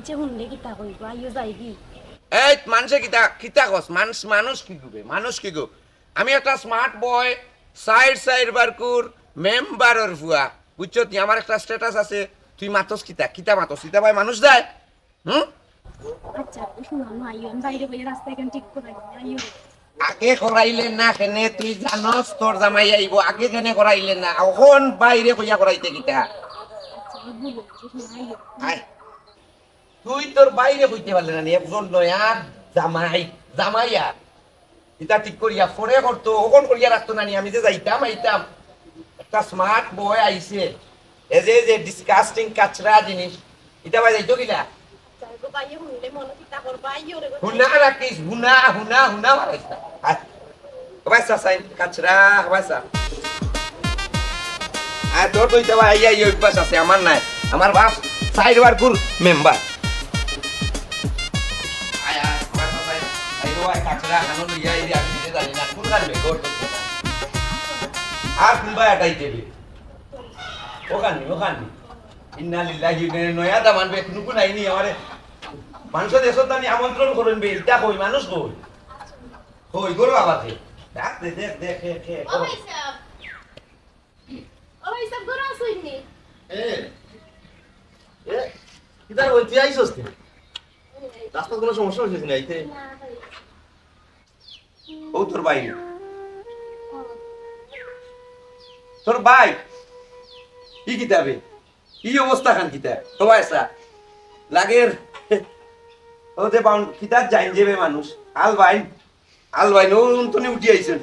মানছে শুনলে কিতা কইব আইও যাই এই মানুষে কিতা কিতা কস মানুষ মানুষ কি গবে মানুষ কি গো? আমি একটা স্মার্ট বয় সাইড সাইড বারকুর মেম্বারর ফুয়া বুঝছ তুই আমার একটা স্ট্যাটাস আছে। তুই মাতস কিতা কিতা মাতস? কিতা ভাই মানুষ দেয় হুম? আচ্ছা শুনানো আইও। আমি বাইরে বইয়ে রাস্তা ঠিক করে আইও। আগে করাইলে না কেনে? তুই জানস তোর জামাই আইব। আগে কেনে করাইলে না? এখন বাইরে কইয়া করাইতে কিতা? আচ্ছা আমি বলব আইও আয়। তুই তোর বাইরে কইতে পারলে না একজন নয়া জামাই জামাইয়া এটা ঠিক করিয়া ফোনে করতো ওখন করিয়া রাখতো নানি আমি যে যাইতাম আইতাম। একটা স্মার্ট বয় আইছে এ যে যে ডিসকাস্টিং কাচরা জিনিস এটা ভাই যাইতো কিলা হুনা রাখিস হুনা হুনা হুনা সাইন কাচরা আর তোর তো ভাই আইয়া অভ্যাস আছে আমার নাই। আমার বাপ সাইড ওয়ার্কুর মেম্বার। তো কাচরা হানো লইয়া এই আমি দিতে জানি না কোন কাটবে গোর তো আর কুম্বা এটাই দেবে? ওখানে ওখানে। ইন্না লিল্লাহি ওয়া ইন্না নয়া দা মানবে নুকু নাই নি আমারে। মানুষ দেশত জানি আমন্ত্রণ করেন বে ইটা কই? মানুষ কই? কই গরু আবাতে দেখ দেখ দেখ দেখ দেখ দেখ ও ভাই সাহেব ও গরু আসুইনি এ এ কিদার ওই তুই আইসস তুই রাস্তার কোনো সমস্যা হয়েছে না আইতে ও তোর ভাই। তোর ভাই? কি কিতাবে? কি অবস্থা খান কিতা তো ভাইসা লাগের। ও যে বাউন কিতাব জাইন যাবে মানুষ। আল বাইন। আল বাইন, ও উন্তনি উঠি আইছেন।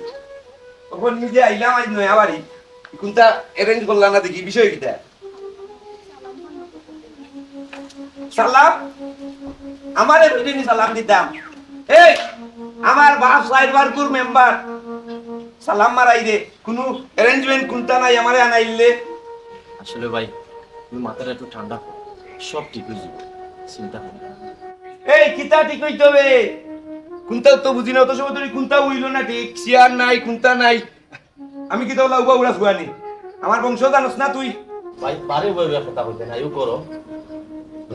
তখন নিজে আইলাম আজ নয়া বাড়ি। কোনটা অ্যারেঞ্জ করলাম না দেখি, বিষয় কিতা? সালাম। আমার সালাম দিতাম। এই আমার বাপ সাইবার কুর মেম্বার। সালাম মারাই দে কোনো অ্যারেঞ্জমেন্ট কোনটা নাই আমারে আনাইলে আসলে ভাই তুমি মাথাটা একটু ঠান্ডা সব ঠিক হয়ে যাবে চিন্তা করো না। এই কিতা ঠিক হইতে হবে? কোনটা তো বুঝি না অত সময় কোনটা উইল না ঠিক চেয়ার নাই কোনটা নাই। আমি কি তাহলে উবা উড়া ফুয়ানি? আমার বংশ জানোস না তুই? ভাই বারে বই কথা বলতে না ইউ করো।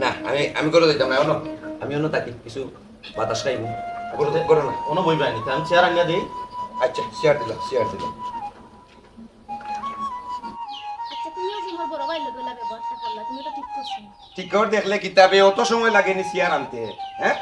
না আমি আমি করে দিতাম না আমি অন্য থাকি কিছু বাতাস খাইব। করে দে করে না। কোনো বই পাইনি আমি চেয়ার আনিয়া দিই। আচ্ছা চেয়ার দিলাম চেয়ার দিলাম। আচ্ছা তুমিও তোমার বড় ভাই লোকের ব্যবস্থা করলা তুমি তো ঠিক করছ। ঠিক করে দেখলে কিতাবে অত সময় লাগেনি চেয়ার আনতে হ্যাঁ?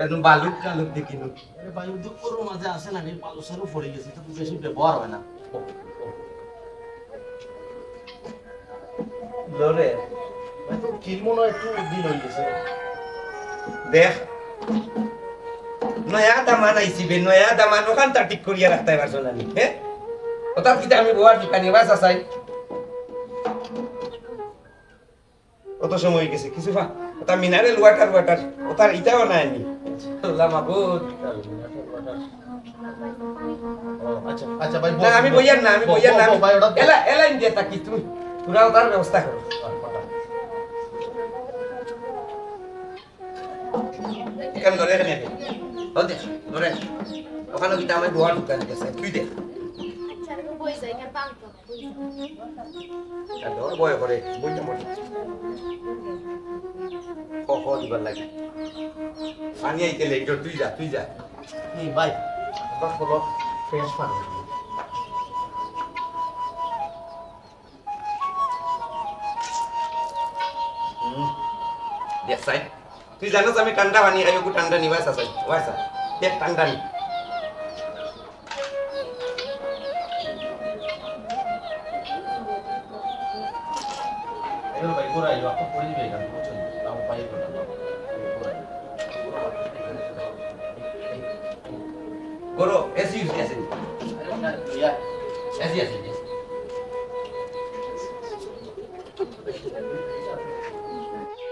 বালুক কালুক দেখিনু আরে ভাই উদ্যোগ মাঝে আসে না আমি পালু সারও পড়ে গেছি তো বেশি ব্যবহার হয় না। লরে তো কিল মনে হয় একটু দিন হয়ে গেছে। দেখ নয়া দামান আইছি বে নয়া দামান ঠিক করিয়া রাখতে পারছ না নি, হ্যাঁ? ওটা কি আমি বোয়ার দোকানে বাস আসাই কত সময় গেছে কিছু ওটা মিনারেল ওয়াটার ওয়াটার ওটার ইটাও নাই নি। ও, আচ্ছা আমি বইয়ার না আমি বইয়ার না এলা এলা ইন্ডিয়া থাকি তুমি তোরা ওটার ব্যবস্থা করো। এখানে ধরে এখানে ও ধরে ওখানে কিটা আমার বোয়ার দোকানে গেছে তুই দেখ আচ্ছা বয় করে। বইটা ক দিবার লাগে। পানি আইতে লেগে তুই যা তুই যা। এই ভাই বাস করো ফ্রেশ পানি সাই তুই জানোস আমি ঠান্ডা পানি খাই ওকে ঠান্ডা নিবাস আছে ওয়াইসা দেখ ঠান্ডা নি। ভাই আইও আপনি পড়ে দিবে এখানে বুঝছেন? তাও পাই করে না করো এসি এসি ইয়া এসি এসি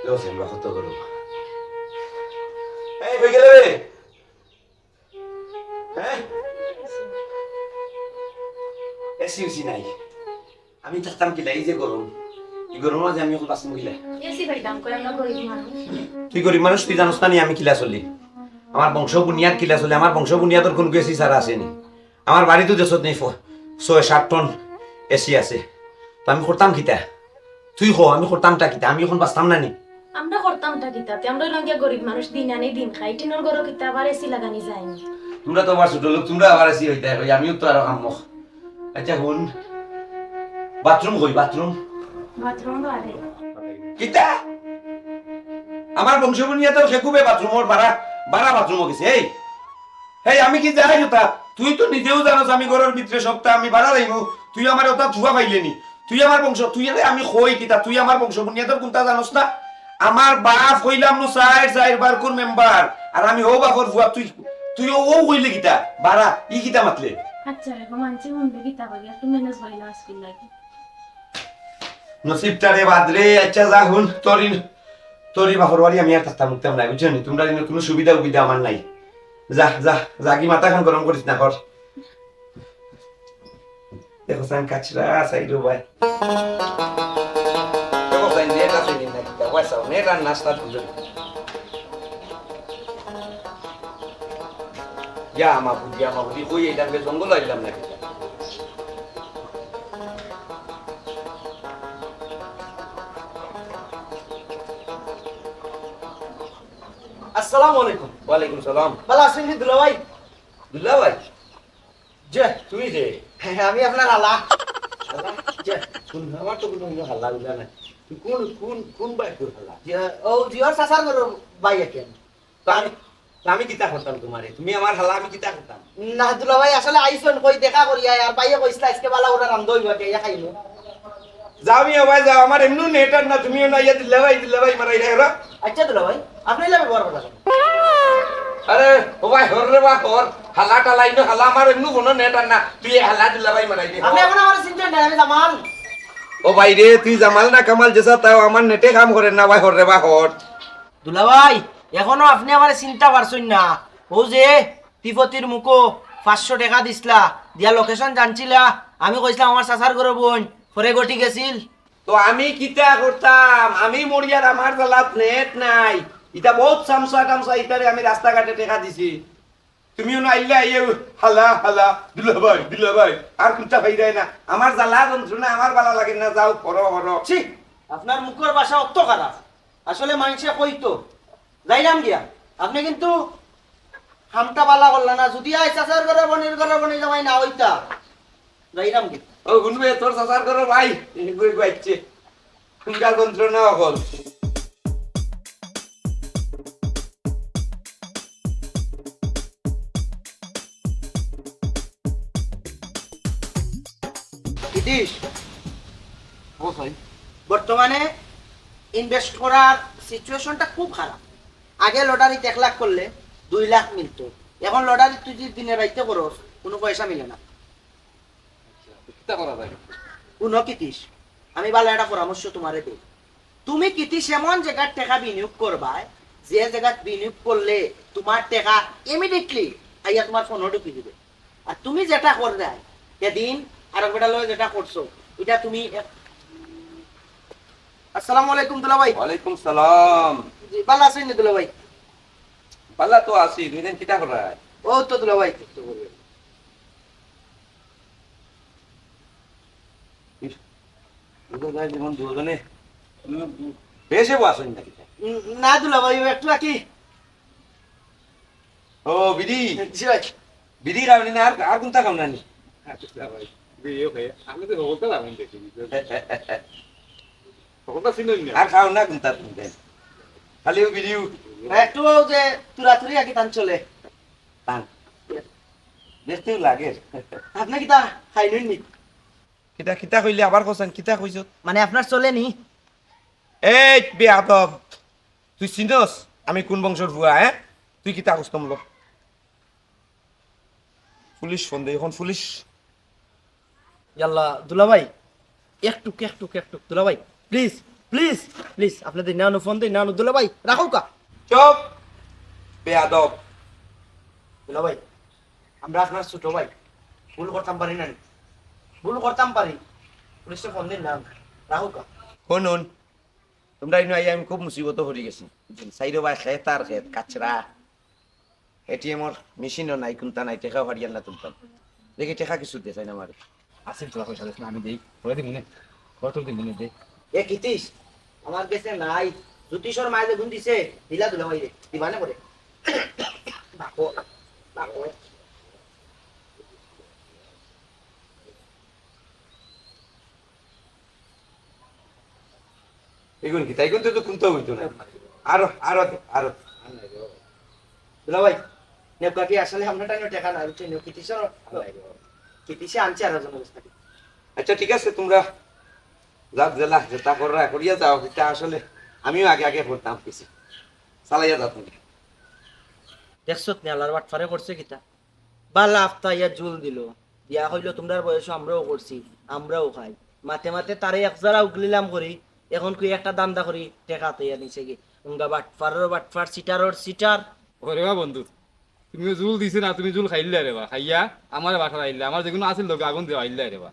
Lo sembra fatto করো এই কই গেলে বে হ্যাঁ এসি উসি নাই আমি থাকতাম কিলা এই যে গরম আমি এখন বাঁচবো কিলা তুই গরিব মানুষ। তুই জানোস না নি আমি কিলা চলি। আমার বংশ বুনিয়াদ কিলা চলে আমার বংশ বুনিয়াদর কোন এসি সারা আসেনি আমার বাড়িতে দেশত নেই ছয় সাত টন এসি আছে। তো আমি করতাম কিতা? তুই হ আমি করতামটা কিতা? আমি এখন বাঁচতাম না নি? আমরা করতাম কিতাতে আমরা লঙ্গিয়া গরিব মানুষ দিন আনি দিন খাই। টিনের গরো কিতা আবার এসি লাগানি যায়নি তোমরা তো আবার ছোট লোক তোমরা আবার এসি হইতে আমিও তো আরও কাম আচ্ছা শুন। বাথরুম কই? বাথরুম কিতা? আমার বংশ বুনিয়াদের সেকুবে বাথরুমর বাড়া বাড়া বাথরুম গেছে এই এই আমি কি যাই ওটা তুই তো নিজেও জানোস আমি ঘরের ভিতরে সপ্তাহ আমি বাড়া লাইব তুই আমার ওটা ধুয়া পাইলেনি। তুই আমার বংশ তুই আরে আমি কই কিতা তুই আমার বংশ বুনিয়াদের কোনটা জানোস না? আমার বাপ হইলাম নো সাইড সাইড বার কোন মেম্বার আর আমি ও বাপর ভুয়া তুই তুই ও কইলে কিতা? বাড়া ই কিতা মাতলে? আচ্ছা রে মানছি মন্দির কিতা বাকি একটু ম্যানেজ হইল আজকে লাগি। নসিবটারে বাদরে আচ্ছা যা হুন তোরি তোরি বাপর বাড়ি আমি আর থাকতাম উঠতাম নাই বুঝছ নি? তোমরা কোনো সুবিধা উবিধা আমার নাই। যা যা যা, কি মাথা খান গরম করিস না, কর। দেখো সান কাচরা সাইডো ভাই দেখো সাইন, নেট আছে নি না কিটা ওয়াসা নেট আর নাস্তা আমা বুঝি আমা কই এইটাকে জঙ্গল আইলাম না আসসালামু আলাইকুম। ওয়ালাইকুম সালাম। ভালো আছেন কি দুলা ভাই দুল্লা ভাই যে। তুই যে? হ্যাঁ, আমি আপনার আলা যে কোন আমার তো কোনো হাল্লা উল্লা তুই কোন কোন কোন ভাই তোর হাল্লা? ও জিওর সাসার করো ভাই একেন আমি আমি কিতা করতাম তোমারে? তুমি আমার হাল্লা আমি কিতা করতাম? না দুলা ভাই আসলে আইসন কই দেখা করি আর ভাইয়ে কইছিল আজকে বালা ওরা রান্ধ হইবা কে ইয়া খাইলো যাও মিয়া ভাই যাও। আমার এমনি নেটার না তুমিও না ইয়া দিল্লা ভাই দিল্লা ভাই মারাই রে আচ্ছা দুলা ভাই আপনি লা ব্যবহার করা আরে ও ভাই হর রে বা হর। হাল্লা টালাই নো হাল্লা আমার এমনি কোনো নেটার না। তুই এই হাল্লা দিল্লা ভাই মারাই দে আপনি এখন আমার চিন্তা নেই আমি জামাল। ও ভাই রে তুই জামাল না কামাল যেসা তাও আমার নেটে কাম করে না ভাই হর রে বা হর। দুলা ভাই এখনও আপনি আমার চিন্তা পারছেন না। ও যে তিপতির মুখো পাঁচশো টাকা দিছিলা দিয়া লোকেশন জানছিলা। আমি কইছিলাম আমার চাচার ঘরে বোন পরে গটি গেছিল। তো আমি কিতা করতাম? আমি মরিয়ার আমার জালাত নেট নাই। ইটা বহুত সামসা টামসা ইটারে আমি রাস্তাঘাটে টেকা দিছি। তুমিও না আইলে আইয়ে হালা হালা দিল ভাই দিল ভাই। আর কোনটা ভাই না? আমার জ্বালা যন্ত্রণা আমার বালা লাগে না যাও করো করো ছি! আপনার মুখের ভাষা অত খারাপ আসলে মানুষে কইতো যাইলাম গিয়া। আপনি কিন্তু হামটা বালা করলা না। যদি আই চাচার ঘরে বনির ঘরে বনি যাবাই না ওইটা যাইলাম গিয়া। ও তোর করো ভাই। গুই গাইছে কোনকার যন্ত্রণা অকল ইতিশ বর্তমানে ইনভেস্ট করার সিচুয়েশনটা খুব খারাপ। আগে লটারিতে এক লাখ করলে দুই লাখ মিলতো। এখন লটারি তুই যদি দিনের বাইতে করস, কোনো পয়সা মিলে না। কিতা করা যায় কোনো কিতিস আমি ভালো একটা পরামর্শ তোমারে দিই তুমি কিতিস এমন জায়গার টাকা বিনিয়োগ করবা যে জায়গাত বিনিয়োগ করলে তোমার টাকা ইমিডিয়েটলি আইয়া তোমার ফোনে ঢুকি দিবে। আর তুমি যেটা করবে সেদিন আর বেটা লয়ে যেটা করছ এটা তুমি আসসালামু আলাইকুম দুলা ভাই ওয়ালাইকুম সালাম। জি, ভালো আছেন দুলা ভাই পাল্লা তো আছি দুই দিন কিতা করা ও তো দুলা ভাই যেমন দুজনে বেশে বাসন নাকি? না দুলা ভাই একটু কি ও ভাই। বিড়ি খাবনি না আর আর কোনটা খাম নানি আর খাও না কোনটা খালি ও বিড়িও একটু যে তুরাতুরি আকি টান চলে। টান দেখতেও লাগে। আপনি কি তা খাইলেন নি কিতা কিতা কইলে আবার কোসান কিতা কইছ মানে আপনার চলে নি? এই বেয়াদব! তুই চিনস আমি কোন বংশর ভুয়া হ্যাঁ তুই কিতা কইছ কমলো পুলিশ ফোন দে এখন পুলিশ ইয়াল্লা দুলাভাই! একটু একটু একটু দুলাভাই! প্লিজ প্লিজ প্লিজ আপনাদের নানু ফোন দিন নানু দুলাভাই রাখো কা চুপ! বেয়াদব! দুলাভাই আমরা আপনার ছোট ভাই। ভুল করতাম পারি না ভুল করতাম পারি। পুলিশে ফোন দিন নাম শুনুন তোমরা ইনো আমি খুব মুসিবত হরি গেছি। সাইরো বা খেত আর খেত কাচরা। এটিএমর মেশিনও নাই কোনটা নাই টেকা হারিয়ান না তুলতাম দেখি টেকা কিছু দিয়ে চাই না আমার আসেন তোরা পয়সা দিস না আমি দেই। করে দিই মনে কত দিন মনে দে এ কিতিস আমার কাছে নাই। জ্যোতিষর মায়ে যে গুণ দিছে দিলা দুলা ভাই রে দিবানে করে বাকো বাকো এগুন কি? তাই কিন্তু তো কোনটা হইতো না। আরও আরও আরও। দুলা ভাই নেবকা কি আসলে আমরা টাইম টাকা না? রুচি নেব কিতিসর কিতিসে আনছে আর জন আচ্ছা ঠিক আছে তোমরা যাক জেলা যেটা করা করিয়া যাও এটা আসলে আমিও আগে আগে করতাম কিছু চালাইয়া যাও তুমি। দেখছত নি আল্লাহর বাটফারে করছে কিতা? বালা আফতা ইয়া জুল দিল। বিয়া হইল তোমরার বয়স আমরাও করছি আমরাও খাই। মাতে মাতে তারে এক জারা উগলিলাম করি এখন কি একটা দান্দা করি টেকা তৈয়া নিছে কি? উঙ্গা বাটফারের বাটফার সিটারর সিটার। ওরে বা বন্ধু তুমিও জুল দিছে না তুমি জুল খাইলে রে বা। খাইয়া আমার বাসা আইলে আমার যেগুলো আছিল লোক আগুন দেওয়া আইলে রে বা।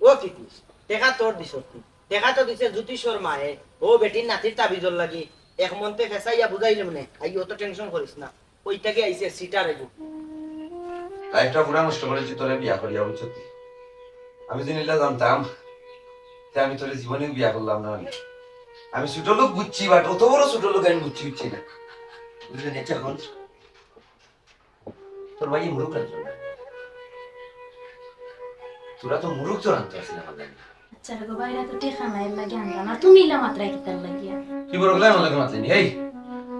ও কিতিস টেকা তোর দিছ তুই টেকা তো দিছে জ্যোতিষর মায়ে। ও বেটির নাতির তাবিজর লাগি। এক মন্তে ফেসাইয়া বুঝাইলে মনে আই অত টেনশন করিস না। ওইটাকে আইছে সিটার এগু। লাইফটা পুরা নষ্ট করেছি তোরে বিয়া করিয়া বুঝছি আমি যদি জানতাম তা আমি তোরে জীবনে বিয়া করলাম না আমি। আমি ছোট লোক বুঝছি বাট অত বড় ছোট লোক আমি বুঝছি বুঝছি না। বুঝলেন এটা এখন তোর ভাই মুরুখ না তোরা তো মুরুখ তোর আনতে আসি না আচ্ছা গো বাইরে তো টেকা নাই লাগে আনলা না। তুমি ইলা মাত্রাই কিতার লাগিয়া কি বড় গলায় আমার লাগে মাতেনি এই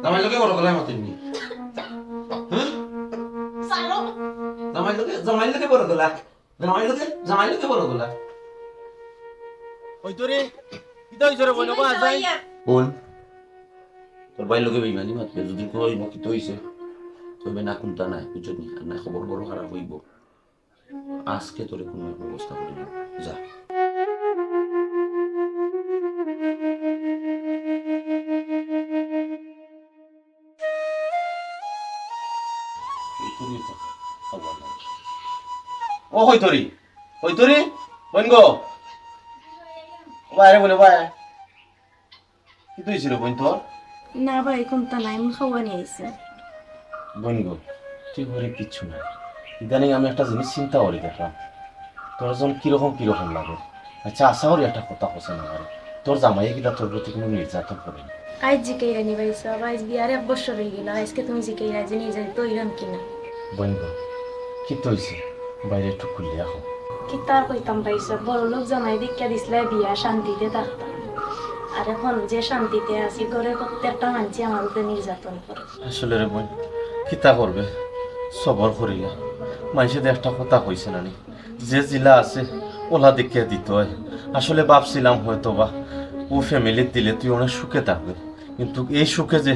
জামাই লোকে বড় গলায় মাতেনি জামাই লোকে জামাই লোকে বড় গলা। জামাই লোকে জামাই লোকে বড় গলা। ওইতরে কিদাই জরে বলে বা যাই বল। তোর ভাই লগে বেইমা নি যদি কই মকি তো তবে না কুনতা না বুঝত আর না খবর বড় খারাপ হইব আজকে তোরে কোন ব্যবস্থা করব যা। ওই তরি ওই তরি বাইরে বলে বাই কি তুই ছিল বইন তোর? না ভাই কোনটা নাই আমি খাওয়া নিয়ে আইছে। বইন গো তুই ঘরে কিচ্ছু নাই। ইদানিং আমি একটা জিনিস চিন্তা করি দেখলাম। তোর যখন কীরকম কীরকম লাগে? আচ্ছা আশা করি একটা কথা হচ্ছে না আরে তোর জামাই কিনা তোর প্রতি কোনো নির্যাতন করে না। আজ জিকাইরা নি ভাই সব আজ বিয়ার এক বছর হয়ে গেল আজকে তুমি জিকাইরা যে নিয়ে যাই তো ইরাম কিনা। বইন গো কি তো বাইরে একটু এখন কি তার কইতাম সব বড় লোক জামাই দীক্ষা দিছিলে বিয়া শান্তিতে থাকতাম আর এখন যে শান্তিতে আছি ঘরের প্রত্যেকটা মানছি আমার উপরে নির্যাতন করে। আসলে রে বোন কিতা করবে? সবর করিয়া মানুষের একটা কথা কইছে নানি যে জিলা আছে ওলা দেখিয়া দিত হয়। আসলে ভাবছিলাম হয়তো বা ও ফ্যামিলির দিলে তুই অনেক সুখে থাকবে। কিন্তু এই সুখে যে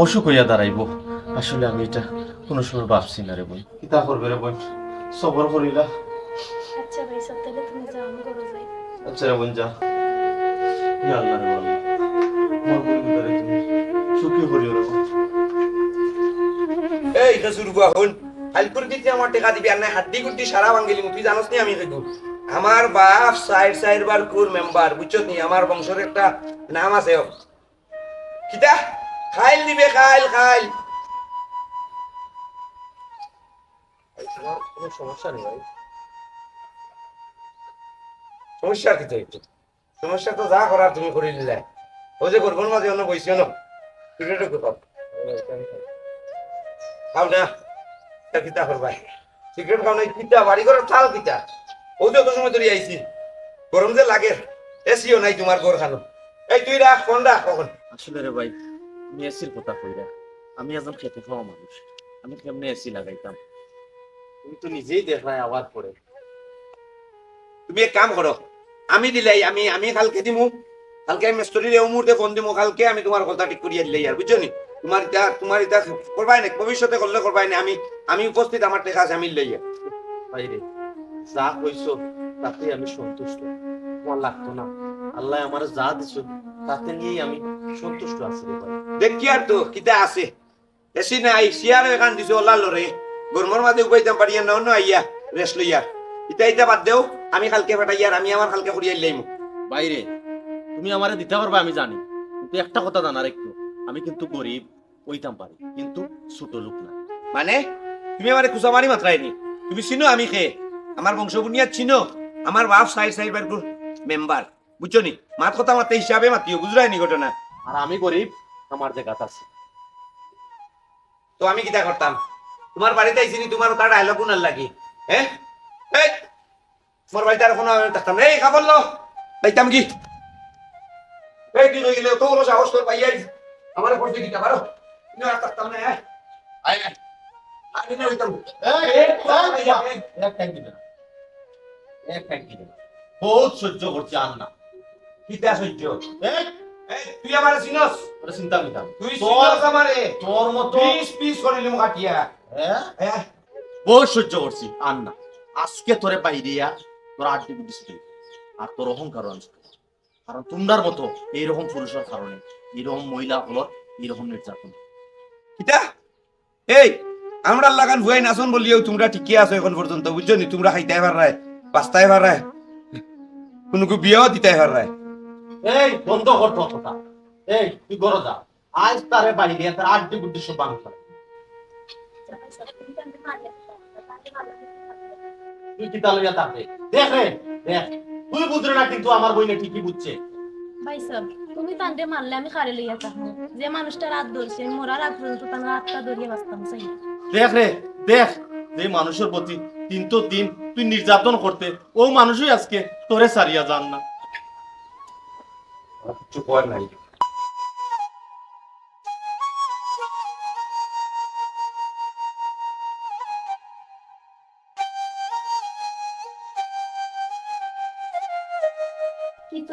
অসুখ হইয়া দাঁড়াইব আসলে আমি এটা কোনো সময় ভাবছি না রে বোন। কিতা করবে রে বোন? সবর করিলা। আচ্ছা ভাই সব তাহলে তুমি যাও আমি ঘরে যাই আচ্ছা রে বোন যা। ইয়া আল্লাহ রে বল। আমার পরিবারে তুমি? সুখী করিও রে এই এটা শুরু কর হন হালকুর দিতে আমার টাকা দিবি আর নাই হাড্ডি গুড্ডি সারা বাঙ্গিলি তুই জানোস নি আমি কইব আমার বাপ সাইড সাইড বার কুর মেম্বার বুঝছ নি? আমার বংশের একটা নাম আছে ও। কিতা? খাইল দিবে খাইল খাইল। সমস্যা নেই ভাই? সমস্যা কি একটু সমস্যা তো যা করার তুমি করে দিলে ও যে গর্বর মাঝে অন্য বইছিও না সিগারেট কোথাও খাও না। তা কিতা করবাই সিগারেট খাও না কিতা? বাড়ি ঘরের চাল কিতা? ও যত সময় ধরে আইছি। গরম যে লাগে, এসিও নাই তোমার ঘর খানো এই তুই রাখ, ফোন রাখ কখন। আসলে রে ভাই আমি এসির কথা কইরা, আমি একজন খেতে খাওয়া মানুষ। আমি কেমনে এসি লাগাইতাম? তুমি তো নিজেই দেখলাই আওয়াজ পড়ে তুমি এক কাম করো আমি দিলাই আমি আমি কালকে দিমু। কালকে আমি স্টোরির এই মুহূর্তে ফোন দিমু কালকে আমি তোমার কথা ঠিক করিয়া দিলাই আর বুঝছ নি তোমার ইটা তোমার ইটা করবাই না ভবিষ্যতে করলে করবাই না আমি আমি উপস্থিত আমার টেকা আছে আমি লইয়া ভাই রে যা কইছো তাতে আমি সন্তুষ্ট। আমার লাগতো না। আল্লাহ আমার যা দিছো তাতে নিয়েই আমি সন্তুষ্ট আছি রে ভাই। দেখি আর তো কিতা আছে। এসি নাই সিয়ার এখান দিছো ওলা লরে গরমর মাঝে উপাইতাম পারিয়া না অন্য আইয়া রেস্ট লইয়া ইটা ইটা বাদ দেও। আমি কালকে ফাটাই আর আমি আমার কালকে করিয়া লাইম বাইরে তুমি আমারে দিতে পারবে আমি জানি। কিন্তু একটা কথা জানার একটু আমি কিন্তু গরিব ওইতাম পারি কিন্তু ছোট লোক না। মানে? তুমি আমারে কুসামারি মাত্রাইনি তুমি চিনো আমি খে আমার বংশ বুনিয়াদ চিনো? আমার বাপ সাইড সাইড বার মেম্বার। বুঝছ নি? মাত কথা মাতে হিসাবে মাতিও বুঝলাই নি ঘটনা? আর আমি গরিব আমার জায়গাত আছে। তো আমি কিটা করতাম? তোমার বাড়িতে আইসিনি তোমার তার ডায়লগ উনার লাগি। হ্যাঁ? তোমার বাড়িতে আর কোনো থাকতাম। না। এই খাবার লো। কি? এই তুই কই গেলে তো বড় সাহস তোর পাইয়াই আমার পড়তে কিটা পারো তুমি আর থাকতাম না? আয় আয় আমি না হইতাম এক দিবে না এক দিবে না বহুত সহ্য করছি আর না কিটা সহ্য? এই তুই আমার চিনস চিন্তা নিতাম তুই তোর চিনস আমারে তোর মতো পিস পিস করে করিলাম কাটিয়া। হ্যাঁ হ্যাঁ বহুত সহ্য করছি আর না আজকে তোরে বাইরিয়া তোর বুদ্ধি শিখে আর তোর অহংকার আনছে কারণ তোমরার মতো এইরকম পুরুষের কারণে এইরকম মহিলা হলো এইরকম নির্যাতন। কিটা এই আমরা লাগান ভুয়াই নাচন বলিও তোমরা ঠিকই আছো এখন পর্যন্ত বুঝছ নি? তোমরা খাইতে পারায় বাঁচতে পারায় কোনো বিয়েও দিতে পারায় এই বন্ধ কর কথা। এই তুই গরো যা। আজ তারে বাইরিয়া তার আড্ডি বুদ্ধি সব বাংলা তুই কি তাকে দেখ রে দেখ তুই বুঝরে না কিন্তু আমার বইনে ঠিকই বুঝছে? ভাই সাহেব তুমি তান্ডে মারলে আমি খারে লইয়া চাহবো যে মানুষটা রাত ধরছে মরার আগ পর্যন্ত তার রাতটা ধরিয়ে বাঁচতাম চাই দেখ রে দেখ যে মানুষের প্রতি তিন তো দিন তুই নির্যাতন করতে ও মানুষই আজকে তোরে সারিয়া যান না। কিছু কর নাই।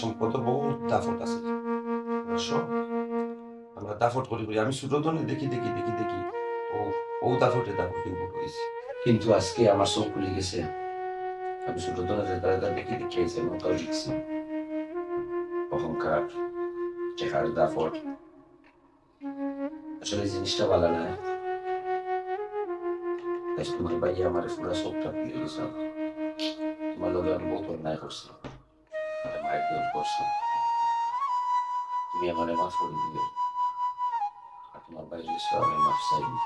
সম্পদ বহুত দাফট আছে। অবশ্য আমরা দাফট করি করি, আমি ধরনের দেখি দেখি দেখি দেখি। ও ও দাফটে দাফটে উপর হয়েছে কিন্তু আজকে আমার চোখ খুলে গেছে। আমি ধরনের দাদা দেখি দেখি আইসি মোটাও শিখছি অহংকার চেহার দাফট আসলে জিনিসটা ভালো না। তোমার ভাই আমার পুরো চোখটা খুলে গেছে তোমার লোকে আমি বহুত অন্যায় করছি মানে মায়ের দোষ করছি। তুমি আমার মাফ করে দিবে। আর তোমার বাইরে আমি মাফ চাইবি